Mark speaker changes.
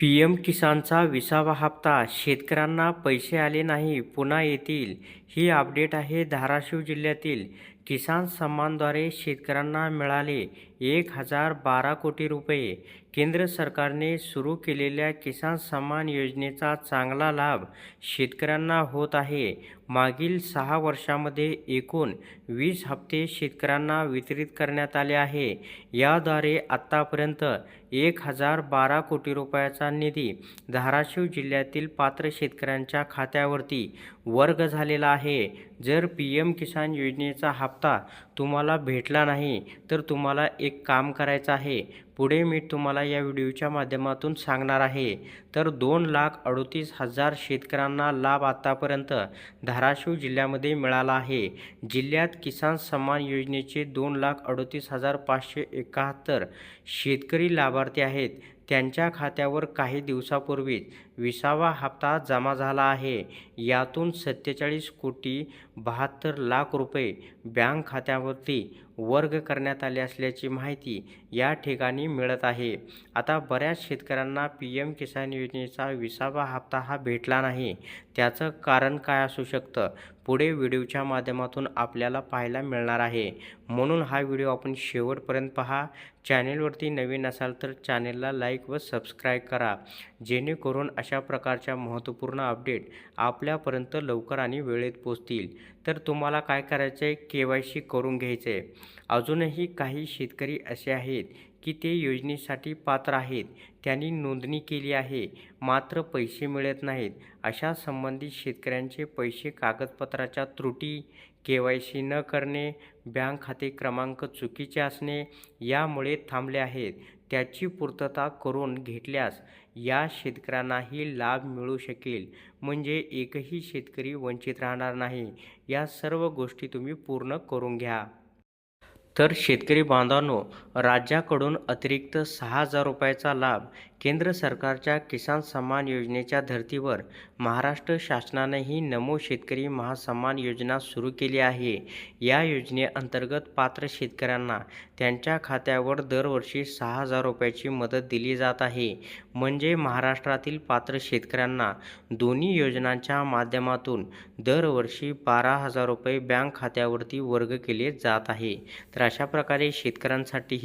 Speaker 1: P M किसानचा विसावा हप्ता. शेतकऱ्यांना पैसे आले नाही पुन्हा येतील. ही अपडेट आहे धाराशिव जिल्ह्यातील किसान सन्मानद्वारे शेतकऱ्यांना मिळाले एक हजार बारा कोटी रुपये. केंद्र सरकारने सुरू केलेल्या किसान सन्मान योजनेचा चांगला लाभ शेतकऱ्यांना होत आहे. मागील सहा वर्षामध्ये एकूण वीस हप्ते शेतकऱ्यांना वितरित करण्यात आले आहे. याद्वारे आत्तापर्यंत एक हजार बारा कोटी रुपयाचा निधी धाराशिव जिल्ह्यातील पात्र शेतकऱ्यांच्या खात्यावरती वर्ग झालेला आहे. जर पी एम किसान योजनेचा हप्ता तुम्हाला भेटला नाही तर तुम्हाला एक काम करायचं आहे. पुढे मी तुम्हाला या व्हिडिओच्या माध्यमातून सांगणार आहे. तर दोन लाख अडोतीस हजार शेतकऱ्यांना लाभ आत्तापर्यंत धाराशिव जिल्ह्यामध्ये मिळाला आहे. जिल्ह्यात किसान सन्मान योजनेचे दोन लाख अडोतीस हजार पाचशे एकाहत्तर शेतकरी लाभार्थी आहेत. त्यांच्या खात्यावर काही दिवसापूर्वीच विसावा हप्ता जमा झाला आहे. यातून सत्तेचाळीस कोटी बहात्तर लाख रुपये बँक खात्यावरती वर्ग करण्यात आले असल्याची माहिती या ठिकाणी मिळत आहे. आता बऱ्याच शेतकऱ्यांना पी एम किसान योजनेचा विसावा हप्ता हा भेटला नाही. त्याचं कारण काय असू शकतं? पुढे व्हिडिओच्या माध्यमातून आपल्याला पाहायला मिळणार आहे. म्हणून हा व्हिडिओ आपण शेवटपर्यंत पहा. चॅनेलवरती नवीन असाल तर चॅनेलला लाईक व सबस्क्राईब करा. जेणेकरून अशा प्रकारच्या महत्त्वपूर्ण अपडेट आपल्यापर्यंत लवकर आणि वेळेत पोचतील तर तुम्हाला काय करायचं आहे के वाय सी करून घ्यायचं आहे अजूनही काही शेतकरी असे आहेत की ते योजनेसाठी पात्र आहेत. त्यांनी नोंदणी केली आहे. मात्र पैसे मिळत नाहीत. अशा संबंधित शेतकऱ्यांचे पैसे कागदपत्राच्या त्रुटी के वाय सी न करणे बँक खाते क्रमांक चुकीचे असणे यामुळे थांबले आहेत. त्याची पूर्तता करून घेतल्यास या शेतकऱ्यांनाही लाभ मिळू शकेल. म्हणजे एकही शेतकरी वंचित राहणार नाही. या सर्व गोष्टी तुम्ही पूर्ण करून घ्या. तर शेतकरी बांधवांनो राज्याकडून अतिरिक्त सहा हजार रुपयाचा लाभ केंद्र सरकारच्या किसान सन्मान योजनेच्या धर्तीवर महाराष्ट्र शासनानेही नमो शेतकरी महासन्मान योजना सुरू केली आहे. या योजनेअंतर्गत पात्र शेतकऱ्यांना त्यांच्या खात्यावर दरवर्षी सहा हजार रुपयाची मदत दिली जात आहे. म्हणजे महाराष्ट्रातील पात्र शेतकऱ्यांना दोन्ही योजनांच्या माध्यमातून दरवर्षी बारा हजार रुपये बँक खात्यावरती वर्ग केले जात आहे. तर अशा प्रकारे शेतकऱ्यांसाठी